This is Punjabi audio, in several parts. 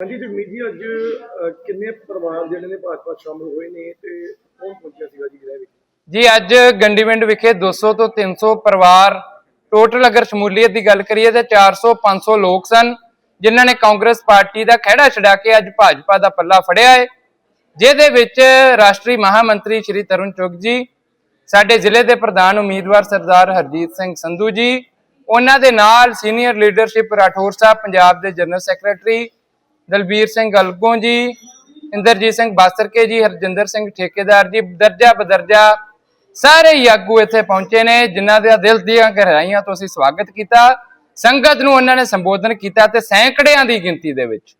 ਹਾਂਜੀ ਜਗਮੀਤ ਜੀ ਅੱਜ ਅਹ, ਕਿੰਨੇ ਪਰਿਵਾਰ ਜਿਹੜੇ ਨੇ ਭਾਜਪਾ 'ਚ ਸ਼ਾਮਲ ਹੋਏ ਨੇ ਤੇ ਕੌਣ ਪਹੁੰਚਿਆ ਸੀਗਾ ਜੀ ਗ੍ਰਹਿ ਵਿੱਚ ਜੀ ਅੱਜ ਗੰਡੀਵਿੰਡ ਵਿਖੇ 200 ਤੋਂ 300 ਪਰਿਵਾਰ ਟੋਟਲ ਅਗਰ ਸ਼ਮੂਲੀਅਤ ਦੀ ਗੱਲ ਕਰੀਏ ਤਾਂ 400 500 ਲੋਕ ਸਨ ਜਿਨ੍ਹਾਂ ਨੇ ਕਾਂਗਰਸ ਪਾਰਟੀ ਦਾ ਖਹਿੜਾ ਛਡਾ ਕੇ ਅੱਜ ਭਾਜਪਾ ਦਾ ਪੱਲਾ ਫੜਿਆ ਹੈ ਜਿਹਦੇ ਵਿੱਚ ਰਾਸ਼ਟਰੀ ਮਹਾਮੰਤਰੀ ਸ਼੍ਰੀ ਤਰੁਣ ਚੁੱਗ ਜੀ ਸਾਡੇ ਜ਼ਿਲ੍ਹੇ ਦੇ ਪ੍ਰਧਾਨ ਉਮੀਦਵਾਰ ਸਰਦਾਰ ਹਰਜੀਤ ਸਿੰਘ ਸੰਧੂ ਜੀ ਉਹਨਾਂ ਦੇ ਨਾਲ ਸੀਨੀਅਰ ਲੀਡਰਸ਼ਿਪ ਰਾਠੌਰ ਸਾਹਿਬ ਪੰਜਾਬ ਦੇ ਜਨਰਲ ਸੈਕਟਰੀ ਦਲਬੀਰ ਸਿੰਘ ਗਲਗੋਂ ਜੀ, ਇੰਦਰਜੀਤ ਸਿੰਘ ਬਾਸਰਕੇ ਜੀ, ਹਰਜਿੰਦਰ ਸਿੰਘ ਠੇਕੇਦਾਰ ਜੀ, ਦਰਜਾ ਬਦਰਜਾ, ਸਾਰੇ ਹੀ ਆਗੂ ਇੱਥੇ ਪਹੁੰਚੇ ਨੇ, ਜਿਨ੍ਹਾਂ ਦੇ ਦਿਲ ਦੀਆਂ ਗਹਿਰਾਈਆਂ ਤੋਂ ਅਸੀਂ ਸਵਾਗਤ ਕੀਤਾ। ਸੰਗਤ ਨੂੰ ਉਹਨਾਂ ਨੇ ਸੰਬੋਧਨ ਕੀਤਾ ਤੇ ਸੈਂਕੜਿਆਂ ਦੀ ਗਿਣਤੀ ਦੇ ਵਿੱਚ।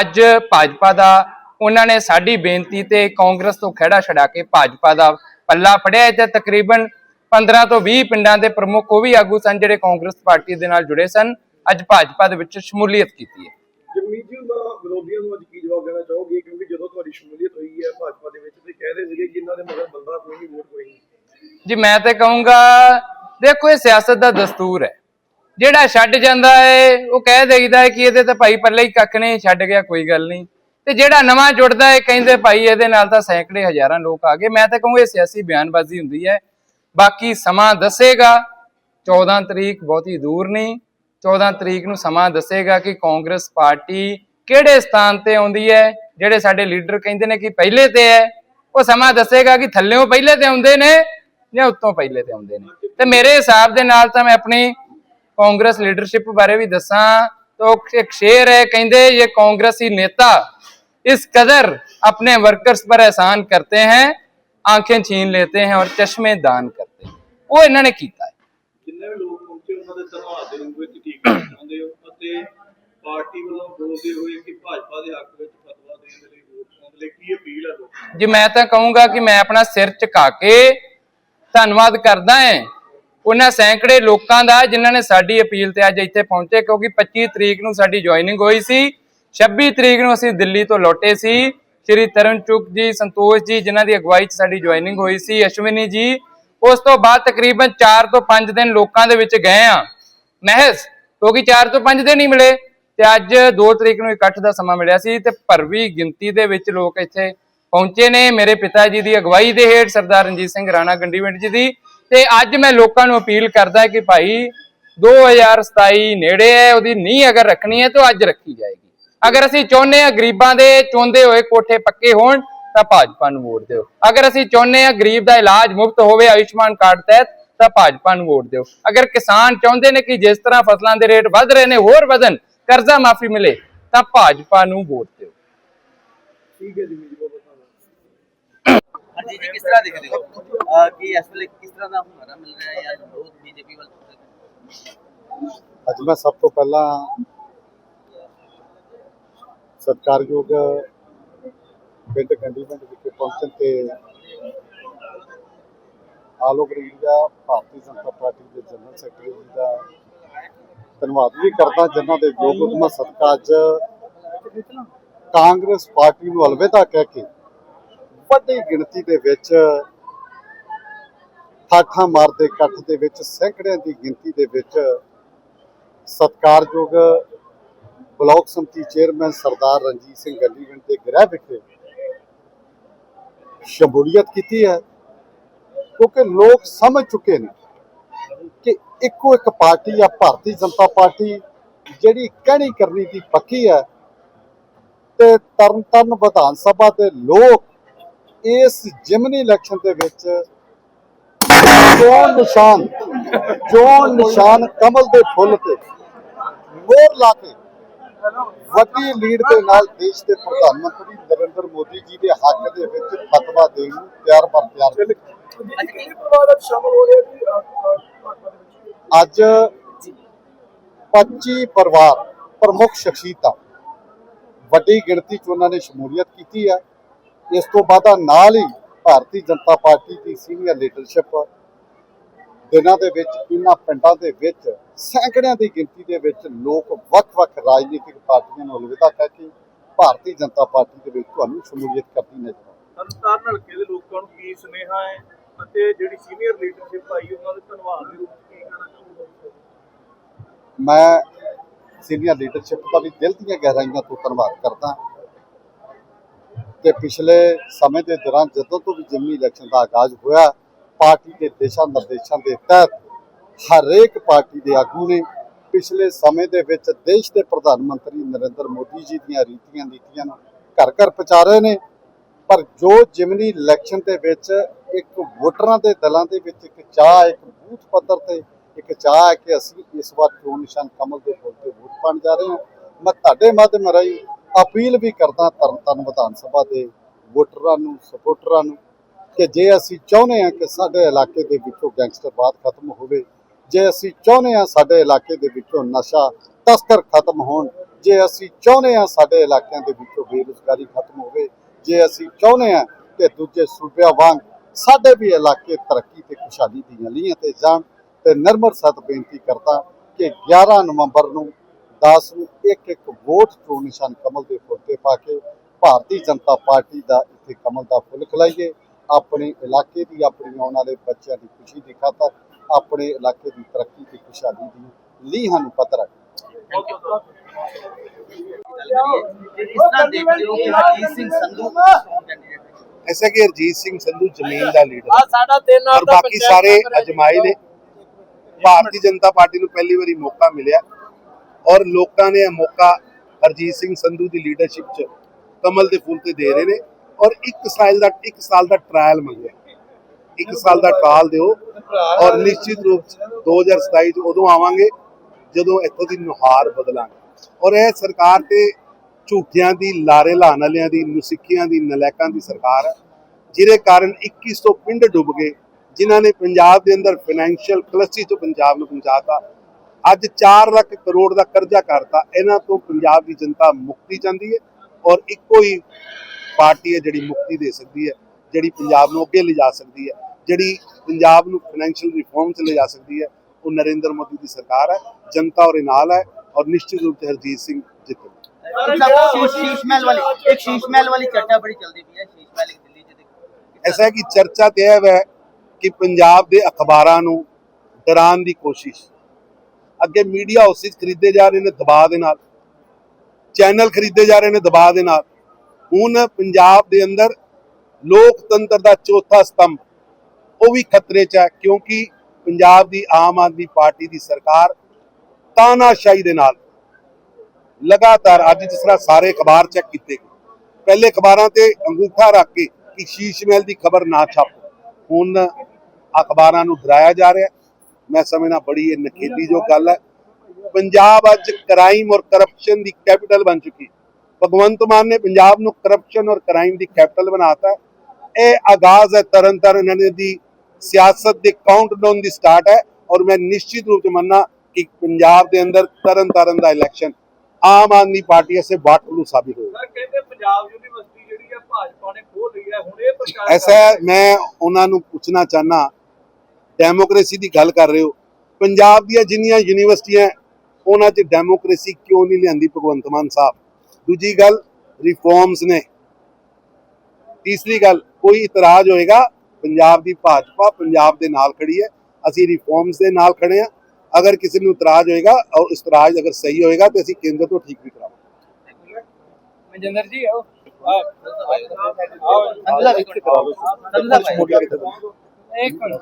ਅੱਜ ਭਾਜਪਾ ਦਾ, ਉਹਨਾਂ ਨੇ ਸਾਡੀ ਬੇਨਤੀ ਤੇ ਕਾਂਗਰਸ ਤੋਂ ਖੜਾ ਛਡਾ ਕੇ ਭਾਜਪਾ ਦਾ ਪੱਲਾ ਫੜਿਆ। ਹੈ ਤੇ ਤਕਰੀਬਨ 15 ਤੋਂ 20 ਪਿੰਡਾਂ ਦੇ ਪ੍ਰਮੁੱਖ ਉਹ ਵੀ ਆਗੂ ਸਨ ਜਿਹੜੇ ਕਾਂਗਰਸ ਪਾਰਟੀ ਦੇ ਨਾਲ ਜੁੜੇ ਸਨ। ਅੱਜ ਭਾਜਪਾ ਦੇ ਵਿੱਚ ਸ਼ਮੂਲੀਅਤ ਕੀਤੀ ਹੈ। ਜਗਮੀਤ ਜੀ ਦਾ ਵਿਰੋਧੀਆਂ ਨੂੰ ਅੱਜ ਕੀ ਜਵਾਬ ਦੇਣਾ ਚਾਹੋਗੇ? ਕਿਉਂਕਿ ਜਦੋਂ ਤੁਹਾਡੀ ਸ਼ਮੂਲੀਅਤ ਹੋਈ ਹੈ ਭਾਜਪਾ ਦੇ ਵਿੱਚ ਤੇ ਕਹਿੰਦੇ ਸੀਗੇ ਕਿ ਇਹਨਾਂ ਦੇ ਮਗਰ ਬੰਦਾ ਕੋਈ ਨਹੀਂ, ਵੋਟ ਕੋਈ ਨਹੀਂ। ਜੀ, ਮੈਂ ਤੇ ਕਹੂੰਗਾ, ਦੇਖੋ ਇਹ ਸਿਆਸਤ ਦਾ ਦਸਤੂਰ ਹੈ। ਜਿਹੜਾ ਛੱਡ ਜਾਂਦਾ ਹੈ ਉਹ ਕਹਿ ਦੇਈਦਾ ਹੈ ਕਿ ਇਹਦੇ ਤਾਂ ਭਾਈ ਪੱਲੇ ਹੀ ਕੱਖ ਨਹੀਂ ਛੱਡ ਗਿਆ, ਕੋਈ ਗੱਲ ਨਹੀਂ। ਤੇ ਜਿਹੜਾ ਨਵਾਂ ਜੁੜਦਾ ਹੈ ਕਹਿੰਦੇ ਭਾਈ ਇਹਦੇ ਨਾਲ ਤਾਂ ਸੈਂਕੜੇ ਹਜ਼ਾਰਾਂ ਲੋਕ ਆ ਗਏ। ਮੈਂ ਤਾਂ ਕਹੂੰ ਇਹ ਸਿਆਸੀ ਬਿਆਨਬਾਜ਼ੀ ਹੁੰਦੀ ਹੈ। ਬਾਕੀ ਸਮਾਂ ਦੱਸੇਗਾ। 14 ਤਰੀਕ ਬਹੁਤੀ ਦੂਰ ਨਹੀਂ। 14 ਤਰੀਕ ਨੂੰ ਸਮਾਂ ਦੱਸੇਗਾ ਕਿ ਕਾਂਗਰਸ ਪਾਰਟੀ ਕਿਹੜੇ ਸਥਾਨ ਤੇ ਆਉਂਦੀ ਹੈ ਜਿਹੜੇ ਸਾਡੇ ਲੀਡਰ ਕਹਿੰਦੇ ਨੇ ਕਿ ਪਹਿਲੇ ਤੇ ਹੈ ਉਹ ਸਮਾਂ ਦੱਸੇਗਾ ਕਿ ਥੱਲੇੋਂ ਪਹਿਲੇ ਤੇ ਆਉਂਦੇ ਨੇ ਜਾਂ ਉੱਤੋਂ ਪਹਿਲੇ ਤੇ ਆਉਂਦੇ ਨੇ ਤੇ ਮੇਰੇ ਹਿਸਾਬ ਦੇ ਨਾਲ ਤਾਂ ਮੈਂ ਆਪਣੀ ਕਾਂਗਰਸ ਲੀਡਰਸ਼ਿਪ ਬਾਰੇ ਵੀ ਦੱਸਾਂ ਤਾਂ ਇੱਕ ਸ਼ੇਰ ਹੈ ਕਹਿੰਦੇ ਇਹ ਕਾਂਗਰਸੀ नेता इस कदर अपने वर्कर्स पर एहसान करते हैं आंखें छीन लेते हैं और चश्मे दान करते हैं वो इन्होंने ਕੀਤਾ ਚਾਹੁੰਦੇ ਪਾਰਟੀ ਵੱਲੋਂ ਬੋਲਦੇ ਹੋਏ ਕਿ ਭਾਜਪਾ ਦੇ ਹੱਕ ਵਿੱਚ ਫਤਵਾ ਦੇਣ ਦੇ ਲਈ ਵੋਟ ਪਾਉਣ ਲਈ ਕੀ ਅਪੀਲ ਹੈ ਲੋਕਾਂ ਜੀ, ਮੈਂ ਤਾਂ ਕਹੂੰਗਾ ਕਿ ਮੈਂ ਆਪਣਾ ਸਿਰ ਝੁਕਾ ਕੇ ਧੰਨਵਾਦ ਕਰਦਾ ਹਾਂ ਉਹਨਾਂ ਸੈਂਕੜੇ ਲੋਕਾਂ ਦਾ ਜਿਨ੍ਹਾਂ ਨੇ ਸਾਡੀ ਅਪੀਲ ਤੇ ਅੱਜ ਇੱਥੇ ਪਹੁੰਚੇ, ਕਿਉਂਕਿ 25 ਤਰੀਕ ਨੂੰ ਸਾਡੀ ਜੁਆਇਨਿੰਗ ਹੋਈ ਸੀ 26 ਤਰੀਕ ਨੂੰ ਅਸੀਂ ਦਿੱਲੀ ਤੋਂ ਲੌਟੇ ਸੀ। ਸ਼੍ਰੀ ਤਰਨਚੁਕ ਚੁੱਕ ਜੀ, ਸੰਤੋਸ਼ ਜੀ, ਜਿਨ੍ਹਾਂ ਦੀ ਅਗਵਾਈ 'ਚ ਸਾਡੀ ਜੁਆਇਨਿੰਗ ਹੋਈ ਸੀ, ਅਸ਼ਵਨੀ ਜੀ। ਉਸ ਤੋਂ ਬਾਅਦ ਤਕਰੀਬਨ 4 ਤੋਂ 5 ਦਿਨ ਲੋਕਾਂ ਦੇ ਵਿੱਚ ਗਏ ਆ ਮਹਿਜ਼ ਕਿਉਂਕਿ 4 ਤੋਂ 5 ਦਿਨ ਹੀ ਮਿਲੇ ਤੇ ਅੱਜ 2 ਤਰੀਕ ਨੂੰ ਇਕੱਠ ਦਾ ਸਮਾਂ ਮਿਲਿਆ ਸੀ ਤੇ ਭਰਵੀ ਗਿਣਤੀ ਦੇ ਵਿੱਚ ਲੋਕ ਇੱਥੇ ਪਹੁੰਚੇ ਨੇ। ਮੇਰੇ ਪਿਤਾ ਜੀ ਦੀ ਅਗਵਾਈ ਦੇ ਹੇਠ ਸਰਦਾਰ ਰਣਜੀਤ ਸਿੰਘ ਰਾਣਾ ਗੰਡੀਵਿੰਡ ਜੀ ਦੀ। ਤੇ ਅੱਜ ਮੈਂ ਲੋਕਾਂ ਨੂੰ ਅਪੀਲ ਕਰਦਾ ਕਿ ਭਾਈ 2027 ਨੇੜੇ ਹੈ, ਉਹਦੀ ਨੀਂਹ ਅਗਰ ਰੱਖਣੀ ਹੈ ਤਾਂ ਅੱਜ ਰੱਖੀ ਜਾਏਗੀ। ਅਗਰ ਅਸੀਂ ਚਾਹੁੰਦੇ ਹਾਂ ਗਰੀਬਾਂ ਦੇ ਚੁੰਦੇ ਹੋਏ ਕੋਠੇ ਪੱਕੇ ਹੋਣ ਤਾਂ ਭਾਜਪਾ ਨੂੰ ਵੋਟ ਦਿਓ। ਅਗਰ ਅਸੀਂ ਚਾਹੁੰਦੇ ਹਾਂ ਗਰੀਬ ਦਾ ਇਲਾਜ ਮੁਫਤ ਹੋਵੇ ਆਯੁਸ਼ਮਾਨ ਕਾਰਡ ਤਹਿਤ ਤਾਂ ਭਾਜਪਾ ਨੂੰ ਵੋਟ ਦਿਓ। ਅਗਰ ਕਿਸਾਨ ਚਾਹੁੰਦੇ ਨੇ ਕਿ ਜਿਸ ਤਰ੍ਹਾਂ ਫਸਲਾਂ ਦੇ ਰੇਟ ਵੱਧ ਰਹੇ ਨੇ ਹੋਰ ਵਧਣ ਕਰਜ਼ਾ ਮਾਫੀ ਮਿਲੇ ਤਾਂ ਭਾਜਪਾ ਨੂੰ ਵੋਟ ਦਿਓ। ਠੀਕ ਹੈ ਜਗਮੀਤ ਜੀ ਬਹੁਤ ਬਹੁਤ ਧੰਨਵਾਦ। ਹਾਂਜੀ ਜੀ ਕਿਸ ਤਰ੍ਹਾਂ ਦੇਖਦੇ ਹੋ? ਅਹ ਕਿ ਇਸ ਵੇਲੇ ਕਿਸ ਤਰ੍ਹਾਂ ਦਾ ਹੁੰਗਾਰਾ ਮਿਲ ਰਿਹਾ ਹੈ ਜਾਂ ਲੋਕ ਬੀਜੇਪੀ ਵੱਲ ਤੁਰ ਰਹੇ ਨੇ? ਅੱਜ ਮੈਂ ਸਭ ਤੋਂ ਪਹਿਲਾਂ ਸਤਿਕਾਰਯੋਗ ਪਿੰਡ ਗੰਡੀਪਿੰਡ ਵਿਖੇ ਪਹੁੰਚਣ ਤੇ all over India, Bharatiya Janata party ਦੇ ਜਨਰਲ ਸੈਕਟਰੀ ਜੀ ਦਾ ਧੰਨਵਾਦ ਵੀ ਕਰਦਾ, ਜਿਨ੍ਹਾਂ ਦੇ ਯੋਗ ਉਦਮ ਸਦਕਾ ਅੱਜ ਕਾਂਗਰਸ ਪਾਰਟੀ ਨੂੰ ਅਲਵਿਦਾ ਕਹਿ ਕੇ ਵੱਡੀ ਗਿਣਤੀ ਦੇ ਵਿੱਚ ਠਾਠਾਂ ਮਾਰਦੇ ਇਕੱਠ ਦੇ ਵਿੱਚ, ਸੈਂਕੜਿਆਂ ਦੀ ਗਿਣਤੀ ਦੇ ਵਿੱਚ ਸਤਿਕਾਰਯੋਗ ਬਲਾਕ ਸੰਮਤੀ ਚੇਅਰਮੈਨ ਸਰਦਾਰ ਰਣਜੀਤ ਸਿੰਘ ਗੰਡੀਵਿੰਡ ਦੇ ਗ੍ਰਹਿ ਵਿਖੇ ਸ਼ਮੂਲੀਅਤ ਕੀਤੀ ਹੈ। ਕਿਉਂਕਿ ਲੋਕ ਸਮਝ ਚੁੱਕੇ ਨੇ ਕਿ ਇੱਕੋ ਇੱਕ ਪਾਰਟੀ ਆ, ਭਾਰਤੀ ਜਨਤਾ ਪਾਰਟੀ, ਜਿਹੜੀ ਕਹਿਣੀ ਕਰਨੀ ਦੀ ਪੱਕੀ ਹੈ ਤੇ ਤਰਨਤਾਰਨ ਵਿਧਾਨ ਸਭਾ ਦੇ ਲੋਕ ਇਸ ਜਿਮਨੀ ਇਲੈਕਸ਼ਨ ਦੇ ਵਿੱਚ ਚੋਣ ਨਿਸ਼ਾਨ ਚੋਣ ਨਿਸ਼ਾਨ ਕਮਲ ਦੇ ਫੁੱਲ ਤੇ ਮੋਹਰ ਲਾ ਕੇ ਵੱਡੀ ਲੀਡ ਦੇ ਨਾਲ ਦੇਸ਼ ਦੇ ਪ੍ਰਧਾਨ ਮੰਤਰੀ ਨਰਿੰਦਰ ਮੋਦੀ ਜੀ ਦੇ ਹੱਕ ਦੇ ਵਿੱਚ ਫਤਵਾ ਦੇਣ ਨੂੰ ਤਿਆਰ ਬਰ ਤਿਆਰ ਅੱਜ ਕਿੰਨੇ ਪਰਿਵਾਰ 25 ਪਰਿਵਾਰ ਪ੍ਰਮੁੱਖ ਸ਼ਖਸੀਅਤਾਂ ਵੱਡੀ ਗਿਣਤੀ 'ਚ ਉਹਨਾਂ ਨੇ ਸ਼ਮੂਲੀਅਤ ਕੀਤੀ ਹੈ ਇਸ ਤੋਂ ਬਾਅਦ ਨਾਲ ਹੀ ਭਾਰਤੀ ਜਨਤਾ ਪਾਰਟੀ ਦੀ ਸੀਨੀਅਰ ਲੀਡਰਸ਼ਿਪ ਦਿਨਾਂ ਦੇ ਵਿੱਚ ਇਹਨਾਂ ਪਿੰਡਾਂ ਦੇ ਵਿੱਚ ਸੈਂਕੜਿਆਂ ਦੀ ਗਿਣਤੀ ਦੇ ਵਿੱਚ ਲੋਕ ਵੱਖ-ਵੱਖ ਰਾਜਨੀਤਿਕ ਪਾਰਟੀਆਂ ਨੂੰ ਅਲਵਿਦਾ ਕਹਿ ਕੇ ਭਾਰਤੀ ਜਨਤਾ ਪਾਰਟੀ ਦੇ ਵਿੱਚ ਤੁਹਾਨੂੰ ਸ਼ਮੂਲੀਅਤ ਕਰਦੀ ਨਜ਼ਰ ਤਰਨਤਾਰਨ ਹਲਕੇ ਦੇ ਲੋਕਾਂ ਨੂੰ ਕੀ ਸੁਨੇਹਾ ਹੈ ਅਤੇ ਜਿਹੜੀ ਸੀਨੀਅਰ ਲੀਡਰਸ਼ਿਪ ਆਈ ਉਹਨਾਂ ਦੇ ਧੰਨਵਾਦ ਦੇ ਰੂਪ ਵਿੱਚ ਕੀ ਕਹਿਣਾ ਚਾਹੁੰਦੇ ਮੈਂ ਸੀਨੀਅਰ ਲੀਡਰਸ਼ਿਪ ਦਾ ਵੀ ਦਿਲ ਦੀਆਂ ਗਹਿਰਾਈਆਂ ਤੋਂ ਧੰਨਵਾਦ ਕਰਦਾ ਕਿ ਪਿਛਲੇ ਸਮੇਂ ਦੇ ਦੌਰਾਨ ਜਦੋਂ ਤੋਂ ਵੀ ਜਿਮਨੀ ਇਲੈਕਸ਼ਨ ਦਾ ਆਗਾਜ਼ ਹੋਇਆ ਪਾਰਟੀ ਦੇ ਦਿਸ਼ਾ ਨਿਰਦੇਸ਼ਾਂ ਦੇ ਤਹਿਤ ਹਰੇਕ ਪਾਰਟੀ ਦੇ ਆਗੂ ਨੇ ਪਿਛਲੇ ਸਮੇਂ ਦੇ ਵਿੱਚ ਦੇਸ਼ ਦੇ ਪ੍ਰਧਾਨ ਮੰਤਰੀ ਨਰਿੰਦਰ ਮੋਦੀ ਜੀ ਦੀਆਂ ਰੀਤੀਆਂ ਨੀਤੀਆਂ ਨੂੰ ਘਰ ਘਰ ਪਹੁੰਚਾ ਰਹੇ ਨੇ। ਪਰ ਜੋ ਜਿਮਨੀ ਇਲੈਕਸ਼ਨ ਦੇ ਵਿੱਚ ਇੱਕ ਵੋਟਰਾਂ ਦੇ ਦਿਲਾਂ ਦੇ ਵਿੱਚ ਇੱਕ ਚਾਹ, ਇੱਕ ਬੂਥ ਪੱਧਰ ਤੇ ਇੱਕ ਚਾਹ ਹੈ ਕਿ ਅਸੀਂ ਇਸ ਵਾਰ ਚੋਣ ਨਿਸ਼ਾਨ ਕਮਲ ਦੇ ਫੁੱਲ ਤੇ ਵੋਟ ਪਾਉਣ ਜਾ ਰਹੇ ਹਾਂ। ਮੈਂ ਤੁਹਾਡੇ ਮਾਧਿਅਮ ਰਾਹੀਂ ਅਪੀਲ ਵੀ ਕਰਦਾ ਤਰਨਤਾਰਨ ਵਿਧਾਨ ਸਭਾ ਦੇ ਵੋਟਰਾਂ ਨੂੰ, ਸਪੋਰਟਰਾਂ ਨੂੰ ਕਿ ਜੇ ਅਸੀਂ ਚਾਹੁੰਦੇ ਹਾਂ ਕਿ ਸਾਡੇ ਇਲਾਕੇ ਦੇ ਵਿੱਚੋਂ ਗੈਂਗਸਟਰਵਾਦ ਖਤਮ ਹੋਵੇ, ਜੇ ਅਸੀਂ ਚਾਹੁੰਦੇ ਹਾਂ ਸਾਡੇ ਇਲਾਕੇ ਦੇ ਵਿੱਚੋਂ ਨਸ਼ਾ ਤਸਕਰ ਖਤਮ ਹੋਣ, ਜੇ ਅਸੀਂ ਚਾਹੁੰਦੇ ਹਾਂ ਸਾਡੇ ਇਲਾਕਿਆਂ ਦੇ ਵਿੱਚੋਂ ਬੇਰੁਜ਼ਗਾਰੀ ਖਤਮ ਹੋਵੇ, ਜੇ ਅਸੀਂ ਚਾਹੁੰਦੇ ਹਾਂ ਕਿ ਦੂਜੇ ਸੂਬਿਆਂ ਵਾਂਗ ਸਾਡੇ ਵੀ ਇਲਾਕੇ ਤਰੱਕੀ ਤੇ ਖੁਸ਼ਹਾਲੀ ਦੀਆਂ ਲੀਹਾਂ ਤੇ ਜਾਣ, ਤੇ ਨਰਮਰ ਸਤ ਬੇਨਤੀ ਕਰਦਾ ਕਿ 11 ਨਵੰਬਰ ਨੂੰ 10 ਨੂੰ ਇੱਕ ਇੱਕ ਵੋਟ ਚੋਣ ਨਿਸ਼ਾਨ ਕਮਲ ਦੇ ਫੁੱਲ ਤੇ ਪਾ ਕੇ ਭਾਰਤੀ ਜਨਤਾ ਪਾਰਟੀ ਦਾ ਇੱਥੇ ਕਮਲ ਦਾ ਫੁੱਲ ਖਿਲਾਈਏ। ਆਪਣੇ ਇਲਾਕੇ ਦੀ ਆਪਣੀ ਆਉਣ ਵਾਲੇ ਬੱਚਿਆਂ ਦੀ ਖੁਸ਼ੀ ਦੀ ਖਾਤਰ ਆਪਣੇ ਇਲਾਕੇ ਦੀ ਤਰੱਕੀ ਤੇ ਖੁਸ਼ਹਾਲੀ ਦੀ ਲੀਹਾਂ ਨੂੰ ਪੱਧਰ ਰੱਖੀਏ ਕਿਸ ਤਰ੍ਹਾਂ ਦੇਖਦੇ ਹੋ ਕਿ ਹਰਜੀਤ ਸਿੰਘ ਸੰਧੂ ਕੈਂਡੀਡੇਟ ਹੈ ऐसा कि हरजीत सिंह संधू जमीन का लीडर ਆ ਸਾਡਾ ਤਿੰਨ ਔਰ ਬਾਕੀ ਸਾਰੇ ਅਜਮਾਈ ਨੇ ਭਾਰਤੀ ਜਨਤਾ ਪਾਰਟੀ ਨੂੰ ਪਹਿਲੀ ਵਾਰੀ ਮੌਕਾ ਮਿਲਿਆ ਔਰ ਲੋਕਾਂ ਨੇ ਇਹ ਮੌਕਾ ਹਰਜੀਤ ਸਿੰਘ ਸੰਧੂ ਦੀ ਲੀਡਰਸ਼ਿਪ 'ਚ ਕਮਲ ਦੇ ਫੁੱਲ ਤੇ ਦੇ ਰਹੇ ਨੇ ਔਰ ਇੱਕ ਸਾਲ ਦਾ, ਇੱਕ ਸਾਲ ਦਾ ਟ੍ਰਾਇਲ ਮੰਗਿਆ। ਇੱਕ ਸਾਲ ਦਾ ਟ੍ਰਾਇਲ ਦਿਓ ਔਰ ਨਿਸ਼ਚਿਤ ਰੂਪ 2027 'ਚ ਉਦੋਂ ਆਵਾਂਗੇ, ਜਦੋਂ ਇੱਥੋਂ ਦੀ ਨੁਹਾਰ ਬਦਲਾਂਗੇ। ਔਰ ਇਹ ਸਰਕਾਰ ਤੇ ਝੂਠਿਆਂ ਦੀ, ਲਾਰੇ ਲਾਣ ਵਾਲਿਆਂ ਦੀ, ਨੁਸਿੱਖੀਆਂ ਦੀ, ਨਲਾਇਕਾਂ ਦੀ ਸਰਕਾਰ ਹੈ ਜਿਹਦੇ ਕਾਰਨ 2100 ਪਿੰਡ ਡੁੱਬ ਗਏ, ਜਿਨ੍ਹਾਂ ਨੇ ਪੰਜਾਬ ਦੇ ਅੰਦਰ ਫਾਈਨੈਂਸ਼ੀਅਲ ਕਲਸੀ ਤੋਂ ਪੰਜਾਬ ਨੂੰ ਪਹੁੰਚਾਤਾ। ਅੱਜ 4 ਲੱਖ ਕਰੋੜ ਦਾ ਕਰਜ਼ਾ ਕਰਤਾ, ਇਹਨਾਂ ਤੋਂ ਪੰਜਾਬ ਦੀ ਜਨਤਾ ਮੁਕਤੀ ਚਾਹੁੰਦੀ ਹੈ ਔਰ ਇੱਕੋ ਹੀ ਪਾਰਟੀ ਹੈ ਜਿਹੜੀ ਮੁਕਤੀ ਦੇ ਸਕਦੀ ਹੈ ਜਿਹੜੀ ਪੰਜਾਬ ਨੂੰ ਅੱਗੇ ਲਿਜਾ ਸਕਦੀ ਹੈ ਜਿਹੜੀ ਪੰਜਾਬ ਨੂੰ ਫਾਈਨੈਂਸ਼ੀਅਲ ਰਿਫਾਰਮ 'ਚ ਲਿਜਾ ਸਕਦੀ ਹੈ ਉਹ ਨਰਿੰਦਰ ਮੋਦੀ ਦੀ ਸਰਕਾਰ ਹੈ ਜਨਤਾ ਉਹਦੇ ਨਾਲ ਹੈ ਔਰ ਨਿਸ਼ਚਿਤ ਰੂਪ ਤੇ ਹਰਜੀਤ ਸਿੰਘ ਜਿੱਤੇਗਾ शीश शीश महल वाली एक शीश महल वाली चर्चा बड़ी चलती भी है शीश महल एक दिल्ली च देखो ਐਸਾ ਹੈ ਕਿ ਚਰਚਾ ਤੇ ਇਹ ਹੈ ਕਿ ਪੰਜਾਬ ਦੇ ਅਖਬਾਰਾਂ ਨੂੰ ਡਰਾਉਣ ਦੀ ਕੋਸ਼ਿਸ਼ ਅੱਗੇ ਮੀਡੀਆ ਹਾਊਸਿਸ ਹੁਣ ਪੰਜਾਬ ਦੇ ਅੰਦਰ ਲੋਕਤੰਤਰ ਦਾ ਚੌਥਾ ਸਤੰਭ, ਉਹ ਵੀ ਖਤਰੇ 'ਚ ਹੈ ਕਿਉਂਕਿ ਪੰਜਾਬ ਦੀ ਆਮ ਆਦਮੀ ਪਾਰਟੀ ਦੀ ਸਰਕਾਰ ਤਾਨਾਸ਼ਾਹੀ ਦੇ ਨਾਲ ਲਗਾਤਾਰ ਅੱਜ ਜਿਸ ਤਰ੍ਹਾਂ ਸਾਰੇ ਅਖਬਾਰ ਚੈੱਕ ਕੀਤੇ ਗਏ। ਪਹਿਲੇ ਅਖਬਾਰਾਂ ਤੇ ਅੰਗੂਠਾ ਰੱਖ ਕੇ ਕਿ ਸ਼ੀਸ਼ ਮਹਿਲ ਦੀ ਖਬਰ ਨਾ ਛਾਪ। ਹੁਣ ਅਖਬਾਰਾਂ ਨੂੰ ਡਰਾਇਆ ਜਾ ਰਿਹਾ। ਮੈਂ ਸਮਝਣਾ ਬੜੀ ਇਹ ਨਖੇਦੀ ਜੋ ਗੱਲ ਹੈ। ਪੰਜਾਬ ਅੱਜ ਕ੍ਰਾਈਮ ਔਰ ਕਰਪਸ਼ਨ ਦੀ ਕੈਪੀਟਲ ਬਣ ਚੁੱਕੀ ਭਗਵੰਤ ਮਾਨ ਨੇ ਪੰਜਾਬ ਨੂੰ ਕਰਪਸ਼ਨ ਔਰ ਕ੍ਰਾਈਮ ਦੀ ਕੈਪੀਟਲ ਬਣਾਤਾ। ਇਹ ਆਗਾਜ਼ ਹੈ ਤਰਨ ਤਾਰਨ ਇਹਨਾਂ ਦੀ ਸਿਆਸਤ ਦੇ ਕਾਊਂਟਡਾਊਨ ਦੀ ਸਟਾਰਟ ਹੈ ਔਰ ਮੈਂ ਨਿਸ਼ਚਿਤ ਰੂਪ ਚ ਮੰਨਣਾ ਕਿ ਪੰਜਾਬ ਦੇ ਅੰਦਰ ਤਰਨ ਤਾਰਨ ਦਾ ਇਲੈਕਸ਼ਨ ਆਮ ਆਦਮੀ ਪਾਰਟੀ ਐਸੇ ਬਾਟਲੂ ਸਾਬਿਤ ਹੋਏਗਾ। ਸਰ ਕਹਿੰਦੇ ਪੰਜਾਬ ਯੂਨੀਵਰਸਿਟੀ ਜਿਹੜੀ ਹੈ ਭਾਜਪਾ ਨੇ ਖੋਲ ਲਈ ਹੈ ਹੁਣ ਇਹ ਪ੍ਰਚਾਰ ਐਸਾ ਮੈਂ ਉਹਨਾਂ ਨੂੰ ਪੁੱਛਣਾ ਚਾਹਨਾ ਡੈਮੋਕ੍ਰੇਸੀ ਦੀ ਗੱਲ ਕਰ ਰਹੇ ਹੋ ਪੰਜਾਬ ਦੀਆਂ ਜਿੰਨੀਆਂ ਯੂਨੀਵਰਸਿਟੀਆਂ ਉਹਨਾਂ 'ਚ ਡੈਮੋਕ੍ਰੇਸੀ ਕਿਉਂ ਨਹੀਂ ਲਿਆਂਦੀ ਭਗਵੰਤ ਮਾਨ ਸਾਹਿਬ? ਦੂਜੀ ਗੱਲ ਰਿਫਾਰਮਸ ਨੇ। ਤੀਸਰੀ ਗੱਲ ਕੋਈ ਇਤਰਾਜ਼ ਹੋਏਗਾ ਪੰਜਾਬ ਦੀ ਭਾਜਪਾ ਪੰਜਾਬ ਦੇ ਨਾਲ ਖੜੀ ਹੈ। ਅਸੀਂ ਰਿਫਾਰਮਸ ਦੇ ਨਾਲ ਖੜੇ ਆ ਅਗਰ ਕਿਸੇ ਨੂੰ ਇਤਰਾਜ਼ ਹੋਏਗਾ ਔਰ ਇਤਰਾਜ਼ ਅਗਰ ਸਹੀ ਹੋਏਗਾ ਤੇ ਅਸੀਂ ਕੇਂਦਰ ਤੋਂ ਠੀਕ ਵੀ ਕਰਾਵਾਂਗੇ। ਮਨਜਿੰਦਰ ਜੀ ਆਓ। ਇੱਕ ਮਿੰਟ।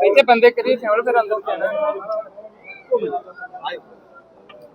ਇੱਥੇ ਬੰਦੇ ਕਰੀਏ ਫਿਰ ਅੰਦਰ ਜਾਣਾ।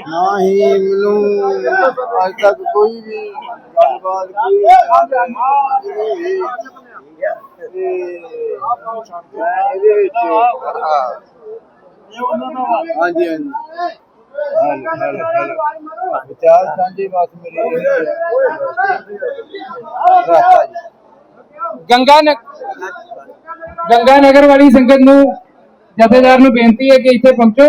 ਨਾ ਹੀ ਮੈਨੂੰ ਅੱਜ ਤੱਕ ਕੋਈ ਵੀ ਗੱਲਬਾਤ ਕੋਈ ਨਹੀਂ ਇਹਦੇ ਵਿੱਚ ਹਾਂਜੀ ਹਾਂਜੀ। ਹੈਲੋ ਹੈਲੋ ਹੈਲੋ ਵਿਚਾਰ ਸਾਂਝੇ ਬਸ ਮੇਰੇ ਰਾਸਤਾ ਜੀ। ਗੰਗਾ ਗੰਗਾ ਨਗਰ ਵਾਲੀ ਸੰਗਤ ਨੂੰ ਜਥੇਦਾਰ ਨੂੰ ਬੇਨਤੀ ਹੈ ਕਿ ਇੱਥੇ ਪਹੁੰਚੋ।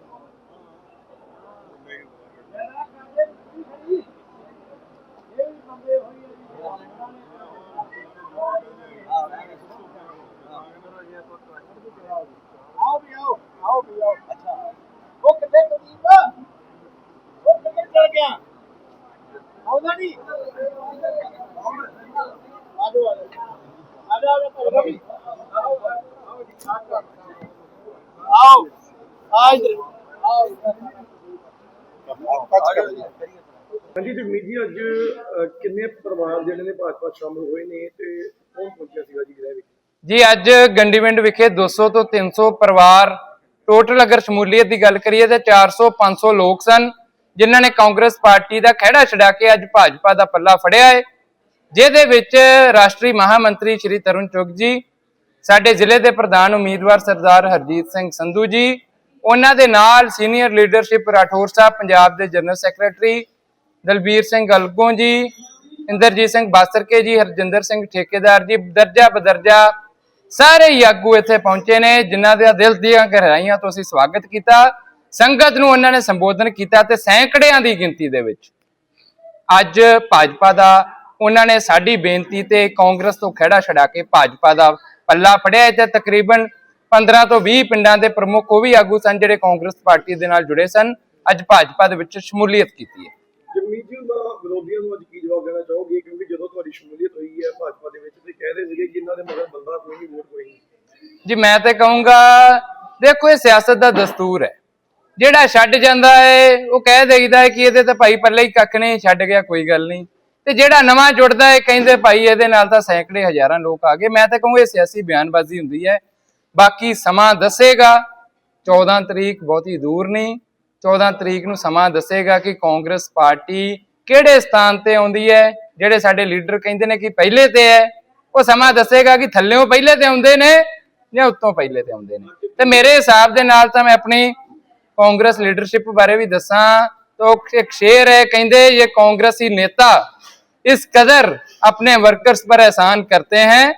ਹਾਂਜੀ ਜਗਮੀਤ ਜੀ ਅੱਜ ਅਹ, ਕਿੰਨੇ ਪਰਿਵਾਰ ਜਿਹੜੇ ਨੇ ਭਾਜਪਾ 'ਚ ਸ਼ਾਮਲ ਹੋਏ ਨੇ ਤੇ ਕੌਣ ਪਹੁੰਚਿਆ ਸੀਗਾ ਜੀ ਗ੍ਰਹਿ ਵਿੱਚ ਜੀ, ਅੱਜ ਗੰਡੀਵਿੰਡ ਵਿਖੇ 200 ਤੋਂ 300 ਪਰਿਵਾਰ ਟੋਟਲ ਅਗਰ ਸ਼ਮੂਲੀਅਤ ਦੀ ਗੱਲ ਕਰੀਏ ਤਾਂ 400 500 ਲੋਕ ਸਨ, ਜਿਨ੍ਹਾਂ ਨੇ ਕਾਂਗਰਸ ਪਾਰਟੀ ਦਾ ਖਹਿੜਾ ਛਡਾ ਕੇ ਅੱਜ ਭਾਜਪਾ ਦਾ ਪੱਲਾ ਫੜਿਆ ਹੈ। ਜਿਹਦੇ ਵਿੱਚ ਰਾਸ਼ਟਰੀ ਮਹਾਮੰਤਰੀ ਸ਼੍ਰੀ ਤਰੁਣ ਚੁੱਗ ਜੀ, ਸਾਡੇ ਜ਼ਿਲ੍ਹੇ ਦੇ ਪ੍ਰਧਾਨ ਉਮੀਦਵਾਰ ਸਰਦਾਰ ਹਰਜੀਤ ਸਿੰਘ ਸੰਧੂ ਜੀ, ਉਹਨਾਂ ਦੇ ਨਾਲ ਸੀਨੀਅਰ ਲੀਡਰਸ਼ਿਪ ਰਾਠੌਰ ਸਾਹਿਬ, ਪੰਜਾਬ ਦੇ ਜਨਰਲ ਸੈਕਟਰੀ ਦਲਬੀਰ ਸਿੰਘ ਗਲਗੋਂ ਜੀ, ਇੰਦਰਜੀਤ ਸਿੰਘ ਬਾਸਰਕੇ ਜੀ, ਹਰਜਿੰਦਰ ਸਿੰਘ ਠੇਕੇਦਾਰ ਜੀ ਦਰਜਾ ਬਦਰਜਾ ਸਾਰੇ ਹੀ ਇੱਥੇ ਪਹੁੰਚੇ ਨੇ, ਜਿਨ੍ਹਾਂ ਦੇ ਦਿਲ ਦੀਆਂ ਗਹਿਰਾਈਆਂ ਤੋਂ ਅਸੀਂ ਸਵਾਗਤ ਕੀਤਾ। ਸੰਗਤ ਨੂੰ ਉਹਨਾਂ ਨੇ ਸੰਬੋਧਨ ਕੀਤਾ ਤੇ ਸੈਂਕੜਿਆਂ ਦੀ ਗਿਣਤੀ ਦੇ ਵਿੱਚ। ਅੱਜ ਭਾਜਪਾ ਦਾ, ਉਹਨਾਂ ਨੇ ਸਾਡੀ ਬੇਨਤੀ ਤੇ ਕਾਂਗਰਸ ਤੋਂ ਖੜਾ ਛਡਾ ਕੇ ਭਾਜਪਾ ਦਾ ਪੱਲਾ ਫੜਿਆ। ਹੈ ਤੇ ਤਕਰੀਬਨ 15 ਤੋਂ 20 ਪਿੰਡਾਂ ਦੇ ਪ੍ਰਮੁੱਖ ਉਹ ਵੀ ਆਗੂ ਸਨ ਜਿਹੜੇ ਕਾਂਗਰਸ ਪਾਰਟੀ ਦੇ ਨਾਲ ਜੁੜੇ ਸਨ। ਅੱਜ ਭਾਜਪਾ ਦੇ ਵਿੱਚ ਸ਼ਮੂਲੀਅਤ ਕੀਤੀ ਹੈ। ਜਗਮੀਤ ਵਿਰੋਧੀਆਂ ਨੂੰ ਅੱਜ ਕੀ ਜਵਾਬ ਦੇਣਾ ਚਾਹੋਗੇ? ਕਿਉਂਕਿ ਤੁਹਾਡੀ ਸ਼ਮੂਲੀਅਤ ਹੋਈ ਹੈ, ਭਾਜਪਾ ਦੇ ਵਿੱਚ ਤੇ ਕਹਿ ਸੀਗੇ ਕਿ ਇਹਨਾਂ ਦੇ ਮਗਰ ਬੰਦਾ ਕੋਈ ਨਹੀਂ, ਵੋਟ ਕੋਈ ਨਹੀਂ। ਜੀ, ਮੈਂ ਤੇ ਕਹੂੰਗਾ, ਦੇਖੋ ਇਹ ਸਿਆਸਤ ਦਾ ਦਸਤੂਰ ਹੈ। ਜਿਹੜਾ ਛੱਡ ਜਾਂਦਾ ਹੈ ਉਹ ਕਹਿ ਦੇਈਦਾ ਹੈ ਕਿ ਇਹਦੇ ਤਾਂ ਭਾਈ ਪੱਲੇ ਹੀ ਕੱਖ ਨਹੀਂ, ਛੱਡ ਗਿਆ, ਕੋਈ ਗੱਲ ਨਹੀਂ। ਤੇ ਜਿਹੜਾ ਨਵਾਂ ਜੁੜਦਾ ਹੈ ਕਹਿੰਦੇ ਭਾਈ ਇਹਦੇ ਨਾਲ ਤਾਂ ਸੈਂਕੜੇ ਹਜ਼ਾਰਾਂ ਲੋਕ ਆ ਗਏ। ਮੈਂ ਤਾਂ ਕਹੂੰਗਾ, ਇਹ ਸਿਆਸੀ ਬਿਆਨਬਾਜ਼ੀ ਹੁੰਦੀ ਹੈ। ਬਾਕੀ ਸਮਾਂ ਦੱਸੇਗਾ। 14 ਤਰੀਕ ਬਹੁਤੀ ਦੂਰ ਨਹੀਂ। 14 ਤਰੀਕ ਨੂੰ ਸਮਾਂ ਦੱਸੇਗਾ ਕਿ ਕਾਂਗਰਸ ਪਾਰਟੀ ਕਿਹੜੇ ਸਥਾਨ ਤੇ ਆਉਂਦੀ ਹੈ? ਜਿਹੜੇ ਸਾਡੇ ਲੀਡਰ ਕਹਿੰਦੇ ਨੇ ਕਿ ਪਹਿਲੇ ਤੇ ਹੈ, ਉਹ ਸਮਾਂ ਦੱਸੇਗਾ ਕਿ ਥੱਲੇੋਂ ਪਹਿਲੇ ਤੇ ਆਉਂਦੇ ਨੇ ਜਾਂ ਉੱਤੋਂ ਪਹਿਲੇ ਤੇ ਆਉਂਦੇ ਨੇ। ਤੇ ਮੇਰੇ ਹਿਸਾਬ ਦੇ ਨਾਲ ਤਾਂ ਮੈਂ ਆਪਣੀ ਕਾਂਗਰਸ ਲੀਡਰਸ਼ਿਪ ਬਾਰੇ ਵੀ ਦੱਸਾਂ, ਤਾਂ ਇੱਕ ਸ਼ੇਰ ਹੈ, ਕਹਿੰਦੇ ਇਹ ਕਾਂਗਰਸੀ ਨੇਤਾ ਇਸ ਕਦਰ ਆਪਣੇ ਵਰਕਰਸ ਪਰ ਅਹਿਸਾਨ ਕਰਤੇ ਹੈ,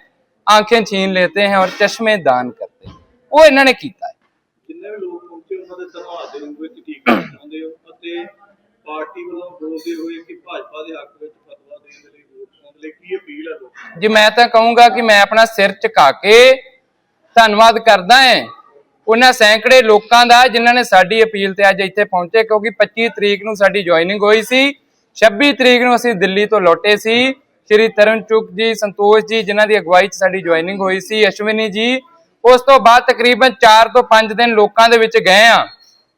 ਆਂਖੇ ਛੀਨ ਲੇਤੇ ਹੈ ਔਰ ਚਸ਼ਮੇ ਦਾਨ ਕਰਤੇ ਉਹ ਇਹਨਾਂ ਨੇ ਕੀਤਾ ਜਿੰਨੇ ਵੀ ਲੋਕ ਪਹੁੰਚੇ ਉਹਨਾਂ ਦੇ ਧੰਨਵਾਦ ਦੇ ਰੂਪ ਵਿੱਚ, ਠੀਕ ਹੋ ਹੋ? ਅਤੇ ਪਾਰਟੀ ਵੱਲੋਂ ਬੋਲਦੇ ਹੋਏ ਕਿ ਭਾਜਪਾ ਦੇ ਹੱਕ ਵਿੱਚ ਫਤਵਾ ਦੇਣ ਦੇ ਲਈ ਵੋਟ ਪਾਉਣ ਲਈ ਕੀ ਅਪੀਲ ਹੈ ਲੋਕਾਂ ਜੀ, ਮੈਂ ਤਾਂ ਕਹੂੰਗਾ ਕਿ ਮੈਂ ਆਪਣਾ ਸਿਰ ਝੁਕਾ ਕੇ ਧੰਨਵਾਦ ਕਰਦਾ ਹਾਂ ਉਹਨਾਂ ਸੈਂਕੜੇ ਲੋਕਾਂ ਦਾ ਜਿਨ੍ਹਾਂ ਨੇ ਸਾਡੀ ਅਪੀਲ ਤੇ ਅੱਜ ਇੱਥੇ ਪਹੁੰਚੇ, ਕਿਉਂਕਿ 25 ਤਰੀਕ ਨੂੰ ਸਾਡੀ ਜੁਆਇਨਿੰਗ ਹੋਈ ਸੀ 26 ਤਰੀਕ ਨੂੰ ਅਸੀਂ ਦਿੱਲੀ ਤੋਂ ਲੌਟੇ ਸੀ। ਸ਼੍ਰੀ ਤਰਨਚੁਕ ਚੁੱਕ ਜੀ, ਸੰਤੋਸ਼ ਜੀ, ਜਿਨ੍ਹਾਂ ਦੀ ਅਗਵਾਈ 'ਚ ਸਾਡੀ ਜੁਆਇਨਿੰਗ ਹੋਈ ਸੀ, ਅਸ਼ਵਨੀ ਜੀ। ਉਸ ਤੋਂ ਬਾਅਦ ਤਕਰੀਬਨ 4 ਤੋਂ 5 ਦਿਨ ਲੋਕਾਂ ਦੇ ਵਿੱਚ ਗਏ ਆ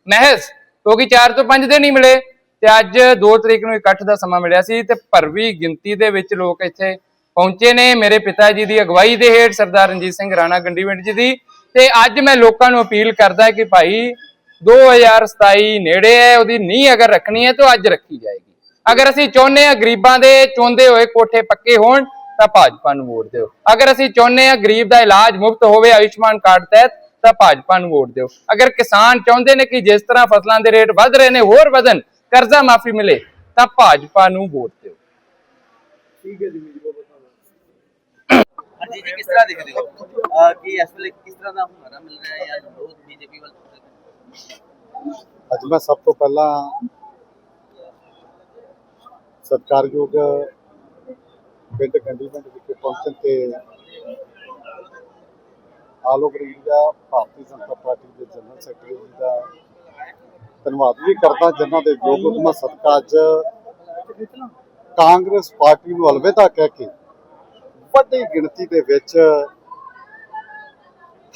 ਮਹਿਜ਼, ਕਿਉਂਕਿ 4 ਤੋਂ 5 ਦਿਨ ਹੀ ਮਿਲੇ। ਤੇ ਅੱਜ 2 ਤਰੀਕ ਨੂੰ ਇਕੱਠ ਦਾ ਸਮਾਂ ਮਿਲਿਆ ਸੀ ਤੇ ਭਰਵੀ ਗਿਣਤੀ ਦੇ ਵਿੱਚ ਲੋਕ ਇੱਥੇ ਪਹੁੰਚੇ ਨੇ। ਮੇਰੇ ਪਿਤਾ ਜੀ ਦੀ ਅਗਵਾਈ ਦੇ ਹੇਠ ਸਰਦਾਰ ਰਣਜੀਤ ਸਿੰਘ ਰਾਣਾ ਗੰਡੀਵਿੰਡ ਜੀ ਦੀ। ਤੇ ਅੱਜ ਮੈਂ ਲੋਕਾਂ ਨੂੰ ਅਪੀਲ ਕਰਦਾ ਕਿ ਭਾਈ 2027 ਨੇੜੇ ਹੈ, ਉਹਦੀ ਨੀਂਹ ਅਗਰ ਰੱਖਣੀ ਹੈ ਤਾਂ ਅੱਜ ਰੱਖੀ ਜਾਏਗੀ। ਅਗਰ ਅਸੀਂ ਚਾਹੁੰਦੇ ਹਾਂ ਗਰੀਬਾਂ ਦੇ ਚੁੰਦੇ ਹੋਏ ਕੋਠੇ ਪੱਕੇ ਹੋਣ ਤਾਂ ਭਾਜਪਾ ਨੂੰ ਵੋਟ ਦਿਓ। ਅਗਰ ਅਸੀਂ ਚਾਹੁੰਦੇ ਹਾਂ ਗਰੀਬ ਦਾ ਇਲਾਜ ਮੁਫਤ ਹੋਵੇ ਆਯੁਸ਼ਮਾਨ ਕਾਰਡ ਤਹਿਤ ਤਾਂ ਭਾਜਪਾ ਨੂੰ ਵੋਟ ਦਿਓ। ਅਗਰ ਕਿਸਾਨ ਚਾਹੁੰਦੇ ਨੇ ਕਿ ਜਿਸ ਤਰ੍ਹਾਂ ਫਸਲਾਂ ਦੇ ਰੇਟ ਵੱਧ ਰਹੇ ਨੇ, ਹੋਰ ਵਧਣ ਕਰਜ਼ਾ ਮਾਫੀ ਮਿਲੇ ਤਾਂ ਭਾਜਪਾ ਨੂੰ ਵੋਟ ਦਿਓ। ਠੀਕ ਹੈ ਜੀ ਬਹੁਤ ਬਹੁਤ ਧੰਨਵਾਦ। ਹਾਂਜੀ ਜੀ ਕਿਸ ਤਰ੍ਹਾਂ ਦੇਖਦੇ ਹੋ? ਕਿ ਇਸ ਵੇਲੇ ਕਿਸ ਤਰ੍ਹਾਂ ਦਾ ਹੁੰਗਾਰਾ ਮਿਲ ਰਿਹਾ ਹੈ ਜਾਂ ਲੋਕ ਬੀਜੇਪੀ ਵੱਲ? ਅੱਜ ਮੈਂ ਸਭ ਤੋਂ ਪਹਿਲਾਂ ਸਤਿਕਾਰਯੋਗ ਪਿੰਡ ਗੰਡੀਪਿੰਡ ਵਿਖੇ ਪਹੁੰਚਣ ਤੇ all over India Bharatiya Janata party ਦੇ ਜਨਰਲ ਸੈਕਟਰੀ ਜੀ ਦਾ ਧੰਨਵਾਦ ਵੀ ਕਰਦਾ ਜਿਨ੍ਹਾਂ ਦੇ ਯੋਗ ਉਦਮ ਸਦਕਾ ਅੱਜ ਕਾਂਗਰਸ ਪਾਰਟੀ ਨੂੰ ਅਲਵਿਦਾ ਕਹਿ ਕੇ ਵੱਡੀ ਗਿਣਤੀ ਦੇ ਵਿੱਚ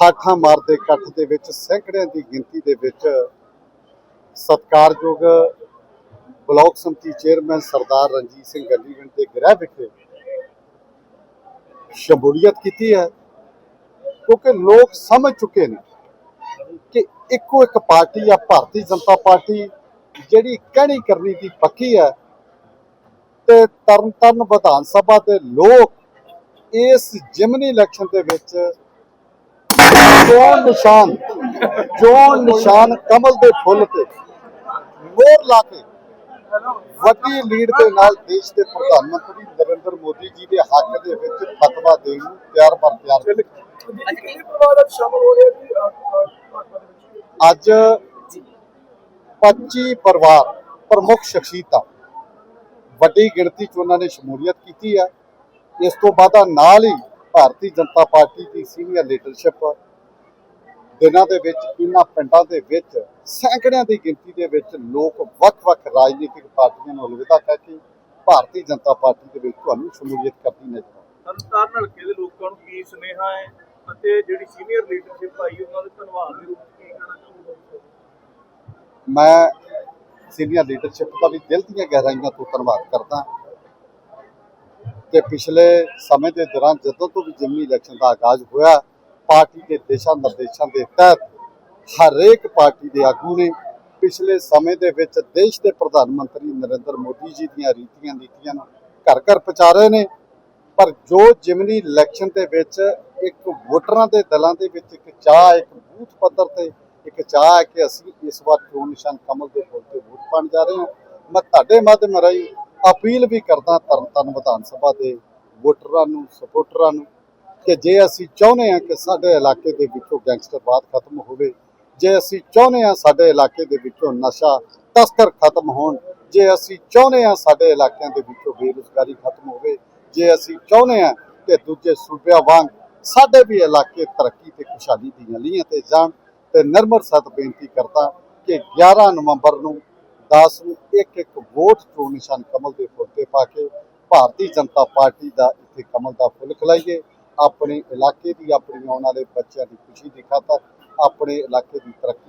ਠਾਠਾਂ ਮਾਰਦੇ ਇਕੱਠ ਦੇ ਵਿੱਚ ਸੈਂਕੜਿਆਂ ਦੀ ਗਿਣਤੀ ਦੇ ਵਿੱਚ ਸਤਿਕਾਰਯੋਗ ਬਲਾਕ ਸੰਮਤੀ ਚੇਅਰਮੈਨ ਸਰਦਾਰ ਰਣਜੀਤ ਸਿੰਘ ਗੱਲੀਵਿੰਡ ਦੇ ਗ੍ਰਹਿ ਵਿਖੇ ਸ਼ਮੂਲੀਅਤ ਕੀਤੀ ਹੈ, ਕਿਉਂਕਿ ਲੋਕ ਸਮਝ ਚੁੱਕੇ ਨੇ ਇੱਕੋ ਇੱਕ ਪਾਰਟੀ ਆ ਭਾਰਤੀ ਜਨਤਾ ਪਾਰਟੀ ਜਿਹੜੀ ਕਹਿਣੀ ਕਰਨੀ ਦੀ ਪੱਕੀ ਹੈ ਤੇ ਤਰਨਤਾਰਨ ਵਿਧਾਨ ਸਭਾ ਦੇ ਲੋਕ ਇਸ ਜਿਮਨੀ ਇਲੈਕਸ਼ਨ ਦੇ ਵਿੱਚ ਚੋਣ ਨਿਸ਼ਾਨ ਚੋਣ ਨਿਸ਼ਾਨ ਕਮਲ ਦੇ ਫੁੱਲ ਤੇ ਮੋਹਰ ਲਾ ਕੇ ਵੱਡੀ ਲੀਡ ਦੇ ਨਾਲ ਦੇਸ਼ ਦੇ ਪ੍ਰਧਾਨ ਮੰਤਰੀ ਨਰਿੰਦਰ ਮੋਦੀ ਜੀ ਦੇ ਹੱਕ ਦੇ ਵਿੱਚ ਫਤਵਾ ਦੇਣ ਨੂੰ ਤਿਆਰ ਬਰ ਤਿਆਰ ਨੇ। ਕਿੰਨੇ ਪਰਿਵਾਰ ਸ਼ਾਮਲ ਹੋ ਰਹੇ ਜੀ ਅੱਜ 25 ਪਰਿਵਾਰ ਪ੍ਰਮੁੱਖ ਸ਼ਖਸੀਅਤਾਂ ਵੱਡੀ ਗਿਣਤੀ ਚ ਉਹਨਾਂ ਨੇ ਸ਼ਮੂਲੀਅਤ ਕੀਤੀ ਹੈ। ਇਸ ਤੋਂ ਬਾਅਦ ਨਾਲ ਹੀ ਭਾਰਤੀ ਜਨਤਾ ਪਾਰਟੀ ਦੀ ਸੀਨੀਅਰ ਲੀਡਰਸ਼ਿਪ ਦਿਨਾਂ ਦੇ ਵਿੱਚ, ਇਹਨਾਂ ਪਿੰਡਾਂ ਦੇ ਵਿੱਚ, ਸੈਂਕੜਿਆਂ ਦੀ ਗਿਣਤੀ ਦੇ ਵਿੱਚ ਲੋਕ ਵੱਖ-ਵੱਖ ਰਾਜਨੀਤਿਕ ਪਾਰਟੀਆਂ ਨੂੰ ਅਲਵਿਦਾ ਕਹਿ ਕੇ ਭਾਰਤੀ ਜਨਤਾ ਪਾਰਟੀ ਦੇ ਵਿੱਚ ਤੁਹਾਨੂੰ ਸ਼ਮੂਲੀਅਤ ਕਰਦੀ ਨਜ਼ਰ ਤਰਨਤਾਰਨ ਹਲਕੇ ਦੇ ਲੋਕਾਂ ਨੂੰ ਕੀ ਸੁਨੇਹਾ ਹੈ ਅਤੇ ਜਿਹੜੀ ਸੀਨੀਅਰ ਲੀਡਰਸ਼ਿਪ ਆਈ ਉਹਨਾਂ ਦੇ ਧੰਨਵਾਦ ਦੇ ਰੂਪ ਵਿੱਚ ਕੀ ਕਹਿਣਾ ਮੈਂ ਸੀਨੀਅਰ ਲੀਡਰਸ਼ਿਪ ਦਾ ਵੀ ਦਿਲ ਦੀਆਂ ਗਹਿਰਾਈਆਂ ਤੋਂ ਧੰਨਵਾਦ ਕਰਦਾ ਕਿ ਪਿਛਲੇ ਸਮੇਂ ਦੇ ਦੌਰਾਨ ਜਦੋਂ ਤੋਂ ਵੀ ਜਿਮਨੀ ਇਲੈਕਸ਼ਨ ਦਾ ਆਗਾਜ਼ ਹੋਇਆ, ਪਾਰਟੀ ਦੇ ਦਿਸ਼ਾ ਨਿਰਦੇਸ਼ਾਂ ਦੇ ਤਹਿਤ ਹਰੇਕ ਪਾਰਟੀ ਦੇ ਆਗੂ ਨੇ ਪਿਛਲੇ ਸਮੇਂ ਦੇ ਵਿੱਚ ਦੇਸ਼ ਦੇ ਪ੍ਰਧਾਨ ਮੰਤਰੀ ਨਰਿੰਦਰ ਮੋਦੀ ਜੀ ਦੀਆਂ ਰੀਤੀਆਂ ਨੀਤੀਆਂ ਨੂੰ ਘਰ ਘਰ ਪਹੁੰਚਾ ਰਹੇ ਨੇ, ਪਰ ਜੋ ਜਿਮਨੀ ਇਲੈਕਸ਼ਨ ਦੇ ਵਿੱਚ ਇੱਕ ਵੋਟਰਾਂ ਦੇ ਦਲਾਂ ਦੇ ਵਿੱਚ ਇੱਕ ਚਾਹ ਇੱਕ ਬੂਥ ਪੱਧਰ ਤੇ ਇੱਕ ਚਾਹ ਹੈ ਕਿ ਅਸੀਂ ਇਸ ਵਾਰ ਚੋਣ ਨਿਸ਼ਾਨ ਕਮਲ ਦੇ ਫੁੱਲ ਤੇ ਵੋਟ ਪਾਉਣ ਜਾ ਰਹੇ ਹਾਂ। ਮੈਂ ਤੁਹਾਡੇ ਮਾਧਿਅਮ ਰਾਹੀਂ ਅਪੀਲ ਵੀ ਕਰਦਾ ਤਰਨਤਾਰਨ ਵਿਧਾਨ ਸਭਾ ਦੇ ਵੋਟਰਾਂ ਨੂੰ ਸਪੋਰਟਰਾਂ ਨੂੰ ਕਿ ਜੇ ਅਸੀਂ ਚਾਹੁੰਦੇ ਹਾਂ ਕਿ ਸਾਡੇ ਇਲਾਕੇ ਦੇ ਵਿੱਚੋਂ ਗੈਂਗਸਟਰਵਾਦ ਖਤਮ ਹੋਵੇ, ਜੇ ਅਸੀਂ ਚਾਹੁੰਦੇ ਹਾਂ ਸਾਡੇ ਇਲਾਕੇ ਦੇ ਵਿੱਚੋਂ ਨਸ਼ਾ ਤਸਕਰ ਖਤਮ ਹੋਣ, ਜੇ ਅਸੀਂ ਚਾਹੁੰਦੇ ਹਾਂ ਸਾਡੇ ਇਲਾਕਿਆਂ ਦੇ ਵਿੱਚੋਂ ਬੇਰੁਜ਼ਗਾਰੀ ਖਤਮ ਹੋਵੇ, ਜੇ ਅਸੀਂ ਚਾਹੁੰਦੇ ਹਾਂ ਕਿ ਦੂਜੇ ਸੂਬਿਆਂ ਵਾਂਗ ਸਾਡੇ ਵੀ ਇਲਾਕੇ ਤਰੱਕੀ ਤੇ ਖੁਸ਼ਹਾਲੀ ਦੀਆਂ ਲੀਹਾਂ ਤੇ ਜਾਣ ਤੇ ਨਰਮਰ ਸਤ ਬੇਨਤੀ ਕਰਦਾ ਕਿ 11 ਨਵੰਬਰ ਨੂੰ 10 ਨੂੰ ਇੱਕ ਇੱਕ ਵੋਟ ਚੋਣ ਨਿਸ਼ਾਨ ਕਮਲ ਦੇ ਫੁੱਲ ਤੇ ਪਾ ਕੇ ਭਾਰਤੀ ਜਨਤਾ ਪਾਰਟੀ ਦਾ ਇੱਥੇ ਕਮਲ ਦਾ ਫੁੱਲ ਖਿਲਾਈਏ। ਆਪਣੇ ਇਲਾਕੇ ਦੀ ਆਪਣੀ ਆਉਣ ਵਾਲੇ ਬੱਚਿਆਂ ਦੀ ਖੁਸ਼ੀ ਦੀ ਖਾਤਰ ਆਪਣੇ ਇਲਾਕੇ ਦੀ ਤਰੱਕੀ